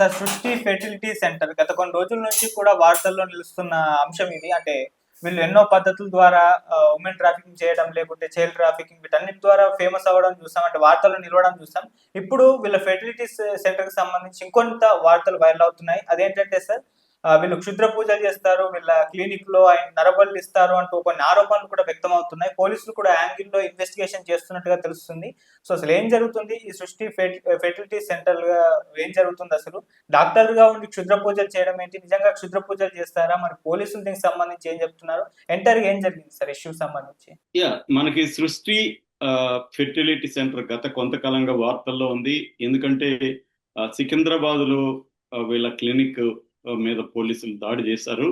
Sir సృష్టి fertility centre గత కొన్ని రోజుల నుంచి కూడా వార్తల్లో నిలుస్తున్న అంశం ఇది. అంటే వీళ్ళు ఎన్నో పద్ధతుల ద్వారా ఉమెన్ ట్రాఫికింగ్ చేయడం లేకుంటే చైల్డ్ ట్రాఫికింగ్ వీటన్నిటి ద్వారా ఫేమస్ అవ్వడం చూస్తాం అంటే వార్తలు నిలవడం చూస్తాం ఇప్పుడు వీళ్ళ ఫెర్టిలిటీ సెంటర్కి సంబంధించి ఇంకొంత వార్తలు వైరల్ అవుతున్నాయి. అదేంటంటే సార్ వీళ్ళు క్షుద్ర పూజలు చేస్తారు వీళ్ళ క్లినిక్లో ఆయన నరబళ్ళు ఇస్తారు అంటూ కొన్ని ఆరోపణలు కూడా వ్యక్తం అవుతున్నాయి పోలీసులు కూడా యాంగిల్లో ఇన్వెస్టిగేషన్ చేస్తున్నట్టుగా తెలుస్తుంది. సో అసలు ఏం జరుగుతుంది? ఈ సృష్టి ఫెర్టిలిటీ సెంటర్గా ఏం జరుగుతుంది అసలు? డాక్టర్గా ఉండి క్షుద్ర పూజలు చేయడం ఏంటి? నిజంగా క్షుద్ర పూజలు చేస్తారా? మరి పోలీసులు దీనికి సంబంధించి ఏం చెప్తున్నారు? ఎంటర్ ఏం జరిగింది సార్ ఇష్యూ సంబంధించి? యా మనకి సృష్టి ఫెర్టిలిటీ సెంటర్ గత కొంతకాలంగా వార్తల్లో ఉంది. ఎందుకంటే సికింద్రాబాద్లో వీళ్ళ క్లినిక్ మీద పోలీసులు దాడి చేశారు.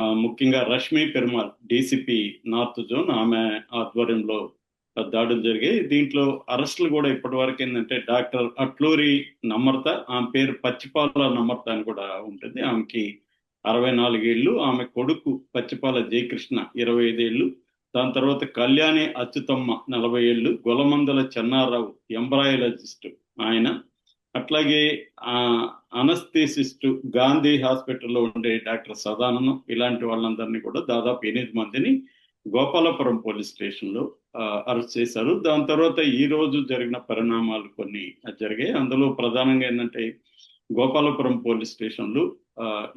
ఆ, ముఖ్యంగా Rashmi Perumal DCP north zone ఆమె ఆధ్వర్యంలో దాడులు జరిగాయి. దీంట్లో అరెస్టులు కూడా ఇప్పటి వరకు ఏంటంటే డాక్టర్ అట్లూరి నమ్రత ఆమె పేరు పచ్చిపాల నమ్రత అని కూడా ఉంటుంది. ఆమెకి అరవై నాలుగేళ్ళు ఆమె కొడుకు పచ్చిపాల జయకృష్ణ ఇరవై ఐదేళ్ళు దాని తర్వాత కళ్యాణి అచ్యుతమ్మ నలభై ఏళ్ళు గొలమందల చెన్నారావు ఎంబ్రాయలజిస్ట్ ఆయన అట్లాగే అనస్థేసిస్ట్ గాంధీ హాస్పిటల్లో ఉండే డాక్టర్ సదానందం ఇలాంటి వాళ్ళందరినీ కూడా దాదాపు ఎనిమిది మందిని గోపాలపురం పోలీస్ స్టేషన్లో అరెస్ట్ చేశారు. దాని తర్వాత ఈ రోజు జరిగిన పరిణామాలు కొన్ని జరిగాయి. అందులో ప్రధానంగా ఏంటంటే గోపాలపురం పోలీస్ స్టేషన్లు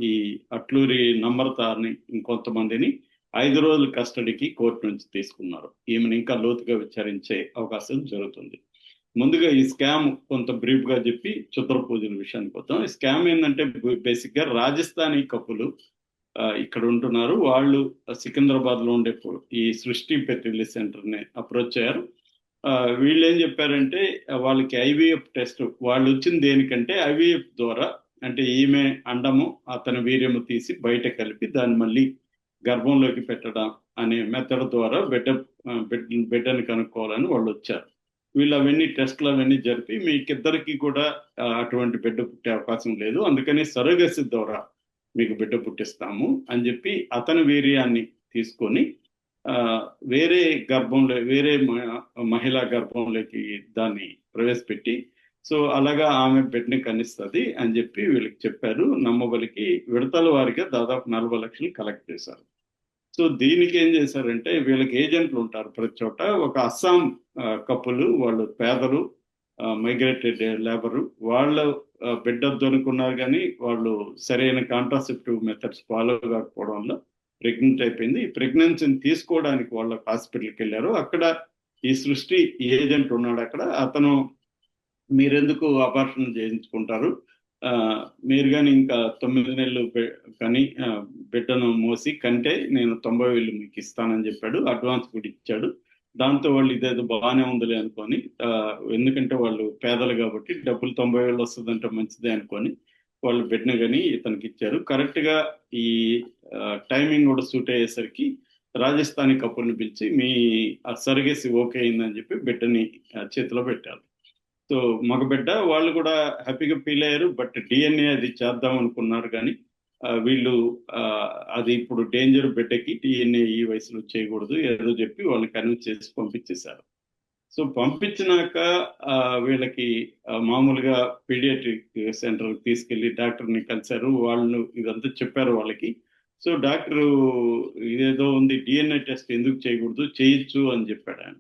ఈ అట్లూరి నమ్రతాని ఇంకొంతమందిని ఐదు రోజుల కస్టడీకి కోర్టు నుంచి తీసుకున్నారు. ఈమెను ఇంకా లోతుగా విచారించే అవకాశం జరుగుతుంది. ముందుగా ఈ స్కామ్ కొంత బ్రీఫ్గా చెప్పి చిత్ర పూజల విషయానికి వద్దాం ఈ స్కామ్ ఏంటంటే బేసిక్గా రాజస్థానీ కప్పులు ఆ, ఇక్కడ ఉంటున్నారు. వాళ్ళు సికింద్రాబాద్లో ఉండే ఈ సృష్టి పెట్రిలి సెంటర్ని అప్రోచ్ అయ్యారు. ఆ, వీళ్ళు ఏం చెప్పారంటే వాళ్ళకి ఐవీఎఫ్ టెస్ట్ వాళ్ళు వచ్చింది దేనికంటే ఐవీఎఫ్ ద్వారా అంటే ఈమె అండము అతని వీర్యము తీసి బయట కలిపి దాన్ని మళ్ళీ గర్భంలోకి పెట్టడం అనే మెథడ్ ద్వారా బిడ్డ బిడ్డ బిడ్డని కనుక్కోవాలని వాళ్ళు వచ్చారు వీళ్ళు అవన్నీ టెస్ట్లు అవన్నీ జరిపి మీకిద్దరికి కూడా అటువంటి బిడ్డ పుట్టే అవకాశం లేదు. అందుకని సరోగసి ద్వారా మీకు బిడ్డ పుట్టిస్తాము అని చెప్పి అతని వీర్యాన్ని తీసుకొని వేరే గర్భంలో వేరే మహిళా గర్భంలోకి దాన్ని ప్రవేశపెట్టి సో అలాగా ఆమె బిడ్డని కనిస్తుంది అని చెప్పి వీళ్ళకి చెప్పారు. నమ్మబలికి విడతల వారిగా దాదాపు నలభై లక్షలు కలెక్ట్ చేశారు. సో దీనికి ఏం చేశారంటే వీళ్ళకి ఏజెంట్లు ఉంటారు. ప్రతి చోట ఒక అస్సాం కప్పులు వాళ్ళు పేదలు మైగ్రేటెడ్ లేబరు వాళ్ళు బిడ్డ దొనుకున్నారు కానీ వాళ్ళు సరైన కాంట్రాసెప్టివ్ మెథడ్స్ ఫాలో కాకపోవడం వల్ల ప్రెగ్నెంట్ అయిపోయింది. ఈ ప్రెగ్నెన్సీని తీసుకోవడానికి వాళ్ళు హాస్పిటల్కి వెళ్ళారు. అక్కడ ఈ సృష్టి ఏజెంట్ ఉన్నాడు అక్కడ. అతను మీరెందుకు అపార్షన్ చేయించుకుంటారు? మీరు కానీ ఇంకా తొమ్మిది నెలలు కానీ బిడ్డను మోసి కంటే నేను తొంభై వేలు మీకు ఇస్తానని చెప్పాడు అడ్వాన్స్ కూడా ఇచ్చాడు. దాంతో వాళ్ళు ఇదేదో బాగానే ఉందిలే అనుకొని ఎందుకంటే వాళ్ళు పేదలు కాబట్టి డబ్బులు తొంభై వేలు వస్తుందంటే మంచిదే అనుకొని వాళ్ళు బిడ్డను కానీ ఇతనికి ఇచ్చారు. కరెక్ట్గా ఈ టైమింగ్ కూడా సూట్ అయ్యేసరికి రాజస్థానీ కపుల్ని పిలిచి మీ సర్గేసి ఓకే అయిందని చెప్పి బిడ్డని చేతిలో పెట్టారు. సో బిడ్డ వాళ్ళు కూడా హ్యాపీగా ఫీల్ అయ్యారు. బట్ డిఎన్ఏ అది చేద్దాం అనుకున్నారు కానీ వీళ్ళు అది ఇప్పుడు డేంజర్ బిడ్డకి డిఎన్ఏ ఈ వయసులో చేయకూడదు ఏదో చెప్పి వాళ్ళని కన్విన్స్ చేసి పంపించేశారు. సో పంపించినాక వీళ్ళకి మామూలుగా పీడియాట్రిక్ సెంటర్ తీసుకెళ్ళి డాక్టర్ని కలిశారు. వాళ్ళు ఇదంతా చెప్పారు వాళ్ళకి. సో డాక్టర్ ఇదేదో ఉంది డిఎన్ఏ టెస్ట్ ఎందుకు చేయకూడదు? చేయొచ్చు అని చెప్పాడు ఆయన.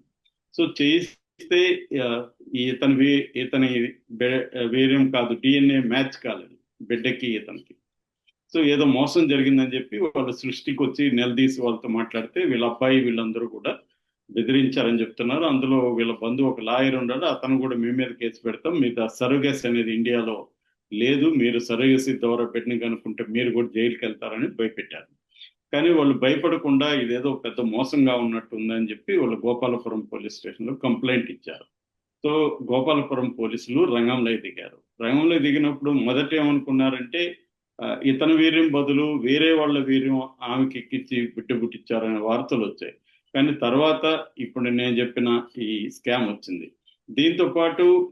సో చేయిస్తే ఆ, ఇతని ఇతని వేరేం వీర్యం కాదు డిఎన్ఏ మ్యాచ్ కాలేదు బిడ్డకి ఇతనికి. సో ఏదో మోసం జరిగిందని చెప్పి వాళ్ళ సృష్టికి వచ్చి నిలదీసి వాళ్ళతో మాట్లాడితే వీళ్ళ అబ్బాయి వీళ్ళందరూ కూడా బెదిరించారని చెప్తున్నారు. అందులో వీళ్ళ బంధువు ఒక లాయర్ ఉన్నాడు అతను కూడా మీ మీద కేసు పెడతాం మీద సరోగస్ అనేది ఇండియాలో లేదు మీరు సరోగసి ద్వారా పెట్టిన కనుక్కుంటే మీరు కూడా జైలుకి వెళ్తారని భయపెట్టారు. కానీ వాళ్ళు భయపడకుండా ఇదేదో పెద్ద మోసంగా ఉన్నట్టు ఉందని చెప్పి వాళ్ళు గోపాలపురం పోలీస్ స్టేషన్లో కంప్లైంట్ ఇచ్చారు. సో గోపాలపురం పోలీసులు రంగంలో దిగారు. రంగంలో దిగినప్పుడు మొదట ఏమనుకున్నారంటే ఇతని వీర్యం బదులు వేరే వాళ్ళ వీర్యం ఆమెకి ఎక్కించి బిడ్డ వార్తలు వచ్చాయి. కానీ తర్వాత ఇప్పుడు నేను చెప్పిన ఈ స్కామ్ వచ్చింది. దీంతో పాటు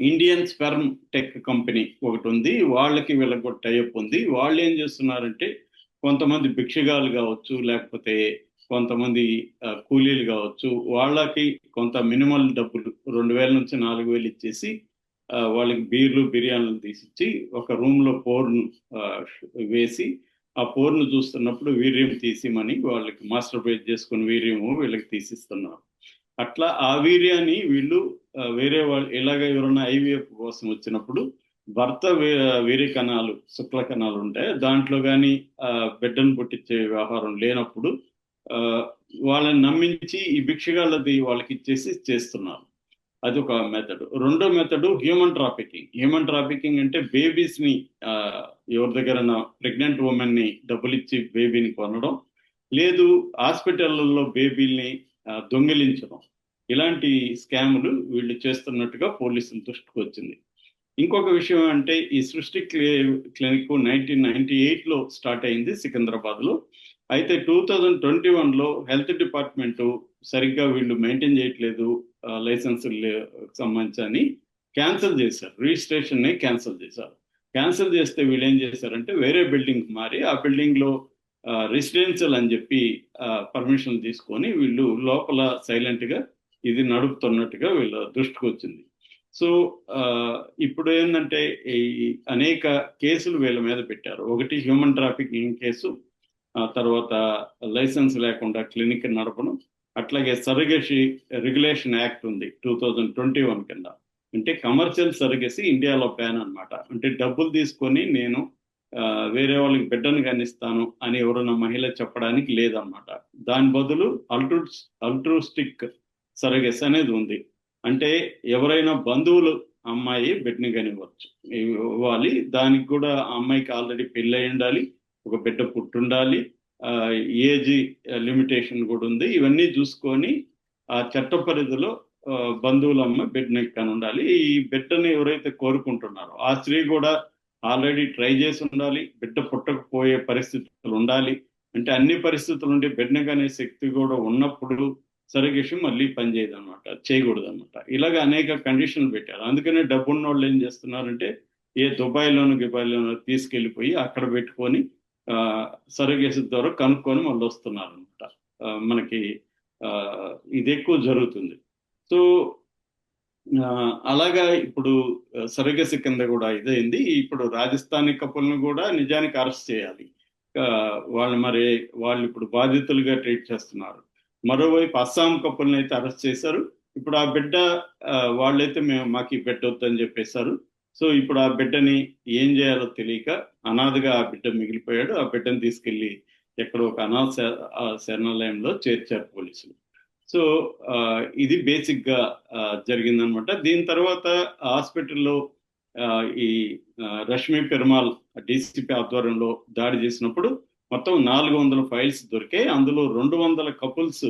ఇండియన్ స్పెర్మ్ టెక్ కంపెనీ ఒకటి ఉంది. వాళ్ళకి వీళ్ళకి కూడా టైప్ ఉంది. వాళ్ళు ఏం చేస్తున్నారంటే కొంతమంది భిక్షగాలు కావచ్చు లేకపోతే కొంతమంది కూలీలు కావచ్చు వాళ్ళకి కొంత మినిమల్ డబ్బులు రెండు వేల నుంచి నాలుగు వేలు ఇచ్చేసి వాళ్ళకి బీర్లు బిర్యానీలు తీసిచ్చి ఒక రూమ్లో పోర్ను వేసి ఆ పోర్ను చూస్తున్నప్పుడు వీర్యం తీసిమని వాళ్ళకి మాస్టర్ పేజ్ చేసుకుని వీర్యము వీళ్ళకి తీసిస్తున్నారు. అట్లా ఆ వీర్యాన్ని వీళ్ళు వేరే వాళ్ళు ఎలాగ ఎవరైనా ఐవీఎఫ్ కోసం వచ్చినప్పుడు భర్త వే- కణాలు శుక్ల కణాలు ఉంటాయి దాంట్లో కానీ బిడ్డను పుట్టించే వ్యవహారం లేనప్పుడు వాళ్ళని నమ్మించి ఈ భిక్షగాళ్ళది వాళ్ళకి ఇచ్చేసి చేస్తున్నారు. అది ఒక మెథడ్ రెండో method human trafficking human trafficking అంటే బేబీస్ని ఎవరి దగ్గర ప్రెగ్నెంట్ ఉమెన్ని డబ్బులు ఇచ్చి బేబీని కొనడం లేదు హాస్పిటల్లో బేబీల్ని దొంగిలించడం. ఇలాంటి స్కాములు వీళ్ళు చేస్తున్నట్టుగా పోలీసుల దృష్టికి వచ్చింది. ఇంకొక విషయం అంటే ఈ Srushti cli- clinic nineteen ninety ఎయిట్లో స్టార్ట్ అయింది సికింద్రాబాద్లో అయితే టూ థౌజండ్ ట్వంటీ వన్లో హెల్త్ డిపార్ట్మెంట్ సరిగ్గా వీళ్ళు మెయింటైన్ చేయట్లేదు లైసెన్స్ సంబంధించి అని క్యాన్సిల్ చేశారు. రిజిస్ట్రేషన్ని క్యాన్సిల్ చేశారు. క్యాన్సిల్ చేస్తే వీళ్ళు ఏం చేశారంటే వేరే బిల్డింగ్ మారి ఆ బిల్డింగ్లో రెసిడెన్షియల్ అని చెప్పి పర్మిషన్ తీసుకొని వీళ్ళు లోపల సైలెంట్గా ఇది నడుపుతున్నట్టుగా వీళ్ళ దృష్టికి వచ్చింది సో ఆ, ఇప్పుడు ఏంటంటే ఈ అనేక కేసులు వీళ్ళ మీద పెట్టారు. ఒకటి హ్యూమన్ ట్రాఫికింగ్ కేసు ఆ తర్వాత లైసెన్స్ లేకుండా క్లినిక్ నడపడం అట్లాగే సరగసి రెగ్యులేషన్ యాక్ట్ ఉంది టూ థౌజండ్ ట్వంటీ వన్ కింద. అంటే కమర్షియల్ సరగసి ఇండియాలో ప్యాన్ అన్నమాట. అంటే డబ్బులు తీసుకొని నేను వేరే వాళ్ళకి బిడ్డను కనిస్తాను అని ఎవరైనా మహిళ చెప్పడానికి లేదన్నమాట. దాని బదులు అల్ట్రూ అల్ట్రూస్టిక్ సరగస్ అనేది ఉంది. అంటే ఎవరైనా బంధువులు అమ్మాయి బిడ్డని కనివ్వచ్చు. ఇవ్వాలి. దానికి కూడా ఆ అమ్మాయికి ఆల్రెడీ పెళ్ళి ఉండాలి. ఒక బిడ్డ పుట్టుండాలి. ఏజ్ లిమిటేషన్ కూడా ఉంది. ఇవన్నీ చూసుకొని ఆ చట్ట పరిధిలో ఆ, అమ్మ బిడ్డని కని ఉండాలి ఈ బిడ్డని ఎవరైతే కోరుకుంటున్నారో ఆ స్త్రీ కూడా ఆల్రెడీ ట్రై చేసి ఉండాలి. బిడ్డ పుట్టకపోయే పరిస్థితులు ఉండాలి. అంటే అన్ని పరిస్థితులు ఉండి బిడ్డని కనే శక్తి కూడా ఉన్నప్పుడు సరిగేసి మళ్ళీ పనిచేయదు అనమాట చేయకూడదు అనమాట ఇలాగ అనేక కండిషన్లు పెట్టారు. అందుకనే డబ్బున్న వాళ్ళు ఏం చేస్తున్నారంటే ఏ దుబాయ్లోను గిబాయిలోనూ తీసుకెళ్ళిపోయి అక్కడ పెట్టుకొని ఆ, సరగేసి ద్వారా కనుక్కొని మళ్ళీ వస్తున్నారు అనమాట మనకి ఆ, ఇది ఎక్కువ జరుగుతుంది. సో అలాగా ఇప్పుడు సరగసి కింద కూడా ఇదైంది. ఇప్పుడు రాజస్థానీ కపుల్ని కూడా నిజానికి అరెస్ట్ చేయాలి. వాళ్ళు మరి వాళ్ళు ఇప్పుడు బాధితులుగా ట్రీట్ చేస్తున్నారు. మరోవైపు అస్సాం కప్పుల్ని అయితే అరెస్ట్ చేశారు. ఇప్పుడు ఆ బిడ్డ వాళ్ళైతే మేము మాకు ఈ బిడ్డ వద్దని చెప్పేశారు. సో ఇప్పుడు ఆ బిడ్డని ఏం చేయాలో తెలియక అనాథగా ఆ బిడ్డ మిగిలిపోయాడు. ఆ బిడ్డను తీసుకెళ్ళి ఎక్కడో ఒక అనాథ శరణాలయంలో చేర్చారు పోలీసులు. సో ఆ, ఇది బేసిక్గా జరిగిందనమాట. దీని తర్వాత హాస్పిటల్లో ఈ రష్మి పెరుమాల్ డీసీపీ ఆధ్వర్యంలో దాడి చేసినప్పుడు మొత్తం నాలుగు వందల ఫైల్స్ దొరికాయి అందులో రెండు వందల కపుల్స్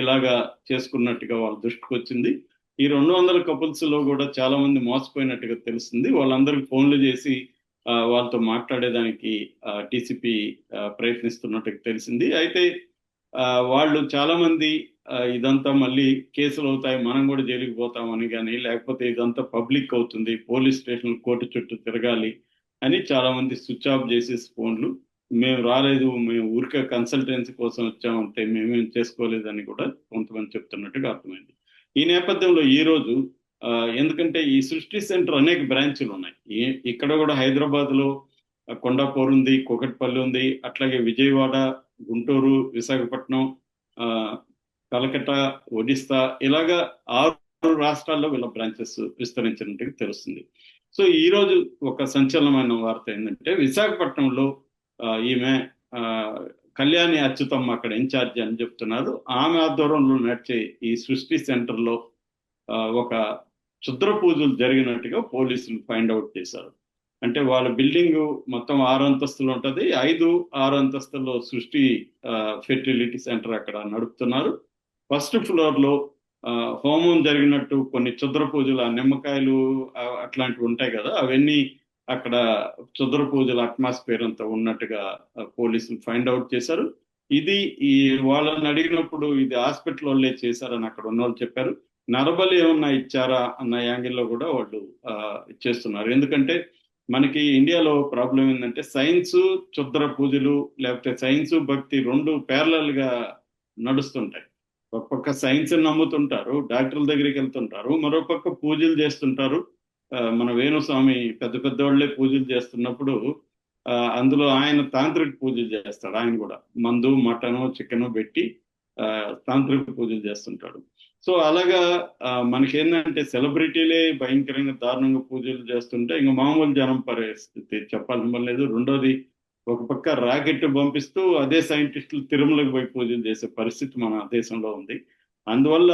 ఇలాగా చేసుకున్నట్టుగా వాళ్ళ దృష్టికి వచ్చింది. ఈ రెండు వందల కపుల్స్లో కూడా చాలా మంది మోసపోయినట్టుగా తెలిసింది వాళ్ళందరికి ఫోన్లు చేసి వాళ్ళతో మాట్లాడేదానికి టీసీపీ ప్రయత్నిస్తున్నట్టుగా తెలిసింది. అయితే వాళ్ళు చాలా మంది ఇదంతా మళ్ళీ కేసులు అవుతాయి మనం కూడా జైలుకి పోతామని కానీ లేకపోతే ఇదంతా పబ్లిక్ అవుతుంది పోలీస్ స్టేషన్ కోర్టు చుట్టూ తిరగాలి అని చాలా మంది స్విచ్ ఆఫ్ చేసేసి ఫోన్లు. మేము రాలేదు మేము ఊరికే కన్సల్టెన్సీ కోసం వచ్చామంటే మేమేం చేసుకోలేదని కూడా కొంతమంది చెప్తున్నట్టుగా అర్థమైంది. ఈ నేపథ్యంలో ఈ రోజు ఎందుకంటే ఈ సృష్టి సెంటర్ అనేక బ్రాంచ్లు ఉన్నాయి. ఇక్కడ కూడా హైదరాబాద్లో కొండాపూర్ ఉంది కుకట్పల్లి ఉంది అట్లాగే విజయవాడ గుంటూరు విశాఖపట్నం కలకట్ట ఒడిస్తా ఇలాగా ఆరు రాష్ట్రాల్లో వీళ్ళ బ్రాంచెస్ విస్తరించినట్టుగా తెలుస్తుంది. సో ఈ రోజు ఒక సంచలనమైన వార్త ఏంటంటే విశాఖపట్నంలో ఈమె ఆ, కళ్యాణి అచ్యుతమ్మ అక్కడ ఇన్ఛార్జి అని చెప్తున్నారు. ఆమె ఆధ్వర్యంలో నడిచే ఈ సృష్టి సెంటర్లో ఆ, ఒక క్షుద్ర పూజలు జరిగినట్టుగా పోలీసులు ఫైండ్ అవుట్ చేశారు. అంటే వాళ్ళ బిల్డింగ్ మొత్తం ఆరు అంతస్తులు ఉంటది. ఐదు ఆరు అంతస్తుల్లో సృష్టి ఫెర్టిలిటీ సెంటర్ అక్కడ నడుపుతున్నారు. ఫస్ట్ ఫ్లోర్లో ఆ, హోమం జరిగినట్టు కొన్ని క్షుద్ర పూజలు నిమ్మకాయలు అట్లాంటివి ఉంటాయి కదా అవన్నీ అక్కడ చుద్ర పూజల అట్మాస్ఫియర్ అంతా ఉన్నట్టుగా పోలీసులు ఫైండ్ అవుట్ చేశారు. ఇది ఈ వాళ్ళని అడిగినప్పుడు ఇది హాస్పిటల్ వాళ్ళే చేశారని అక్కడ ఉన్న వాళ్ళు చెప్పారు. నరబలి ఏమన్నా ఇచ్చారా అన్న యాంగిల్లో కూడా వాళ్ళు చేస్తున్నారు. ఎందుకంటే మనకి ఇండియాలో ప్రాబ్లం ఏంటంటే సైన్స్ చుద్ర పూజలు లేకపోతే సైన్స్ భక్తి రెండు ప్యారలల్గా నడుస్తుంటాయి. ఒక పక్క సైన్స్ నమ్ముతుంటారు డాక్టర్ల దగ్గరికి వెళ్తుంటారు మరో పక్క పూజలు చేస్తుంటారు. మన వేణుస్వామి పెద్ద పెద్దవాళ్ళే పూజలు చేస్తున్నప్పుడు ఆ, అందులో ఆయన తాంత్రిక పూజలు చేస్తాడు. ఆయన కూడా మందు మటను చికెన్ పెట్టి ఆ, తాంత్రిక పూజలు చేస్తుంటాడు. సో అలాగా ఆ, మనకేంటంటే సెలబ్రిటీలే భయంకరంగా దారుణంగా పూజలు చేస్తుంటే ఇంకా మామూలు జనం పరిస్థితి చెప్పాల్సిన లేదు. రెండోది ఒక పక్క రాకెట్ పంపిస్తూ అదే సైంటిస్టులు తిరుమలకు పోయి పూజలు చేసే పరిస్థితి మన దేశంలో ఉంది. అందువల్ల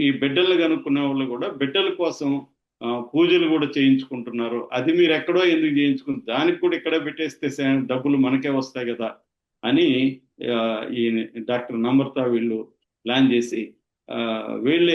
ఈ బిడ్డలు కనుక్కునే వాళ్ళు కూడా బిడ్డల కోసం పూజలు కూడా చేయించుకుంటున్నారు. అది మీరు ఎక్కడో ఎందుకు చేయించుకుని దానికి కూడా ఇక్కడే పెట్టేస్తే డబ్బులు మనకే వస్తాయి కదా అని ఈ డాక్టర్ నమ్రత వీళ్ళు ప్లాన్ చేసి ఆ, వీళ్ళే